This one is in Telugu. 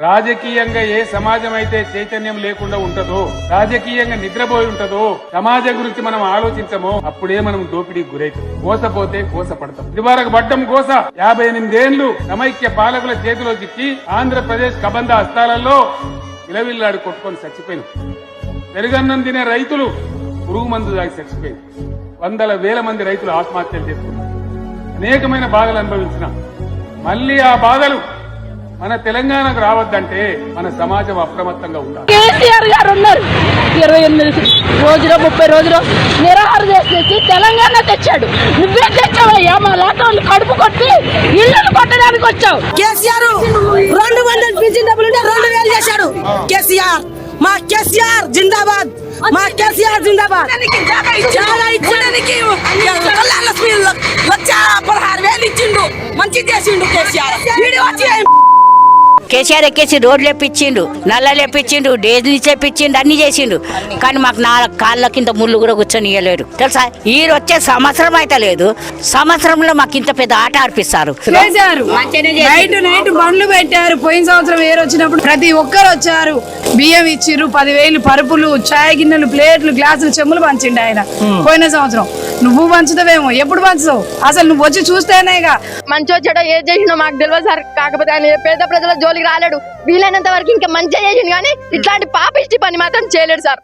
రాజకీయంగా ఏ సమాజం అయితే చైతన్యం లేకుండా ఉంటదో రాజకీయంగా నిద్రపోయి ఉంటదో సమాజం గురించి మనం ఆలోచించమో అప్పుడే మనం దోపిడీకి గురైతాం కోసపోతే కోసపడతాం. ఇదివరకు పడ్డం కోస యాభై ఎనిమిదేళ్ళు సమైక్య పాలకుల చేతిలో చిక్కి ఆంధ్రప్రదేశ్ కబంధ హస్తాలలో నిలవిల్లాడు కొట్టుకొని చచ్చిపోయినాం. పెరుగన్నం తినే రైతులు పురుగు మందు దాగి చచ్చిపోయింది వందల వేల మంది రైతులు ఆత్మహత్యలు చేసుకున్నారు అనేకమైన బాధలు అనుభవించిన. మళ్ళీ ఆ బాధలు మన తెలంగాణకు రావద్దంటే మన సమాజం అప్రమత్తంగా ఉండాలి. కేసీఆర్ గారు ఉన్నారు. ఇరవై ఎనిమిది రోజులో ముప్పై రోజులు నిరాహార చేసి తెలంగాణ తెచ్చాడు. నువ్వే తెచ్చావయ్యా మా లాంటి కడుపు కొట్టి ఇళ్ళను కొట్టడానికి వచ్చావు. కేసీఆర్ రెండు వందలు పింఛన్ డబ్బులు ఉంటే రెండు వేలు చేశాడు. కేసీఆర్ మా కేసీఆర్ జిందాబాద్. మా కేసీఆర్ జిందాబాద్. చాలా ఇచ్చడానికి లక్ష్మి లక్ష పదహారు వేలు ఇచ్చిండు. మంచి చేసిండు కేసీఆర్. వీడు వచ్చి కేసీఆర్ ఎక్కేసి రోడ్లు లేపించిండు నల్ల లేపించిండు డేజ్ని చేపించిండు అన్ని చేసిండు. కానీ మాకు నా కాళ్ళ కింద ముళ్ళు కూడా కూర్చొని ఇవ్వలేడు తెలుసా? ఈ వచ్చే సంవత్సరం అయితే లేదు. సంవత్సరంలో మాకు ఇంత పెద్ద ఆట ఆడిపిస్తారు. చేశారు నైట్ నైట్ బండ్లు పెట్టారు. పోయిన సంవత్సరం ఏరు వచ్చినప్పుడు ప్రతి ఒక్కరు వచ్చారు. బియ్యం ఇచ్చిర్రు పదివేలు పరుపులు చాయ్ గిన్నెలు ప్లేట్లు గ్లాసులు చెమ్ములు పంచిండు ఆయన. పోయిన సంవత్సరం. నువ్వు పంచుతావేమో ఎప్పుడు పంచుతావు? అసలు నువ్వు వచ్చి చూస్తేనేగా మంచో చెడో ఏం చేసినో మాకు తెలియదు సార్. కాకపోతే ఆయన పేద ప్రజల జోలికి రాలేడు. వీలైనంత వరకు ఇంకా మంచిగా చేసిండు కానీ ఇట్లాంటి పాపిష్టి పని మాత్రం చేయలేడు సార్.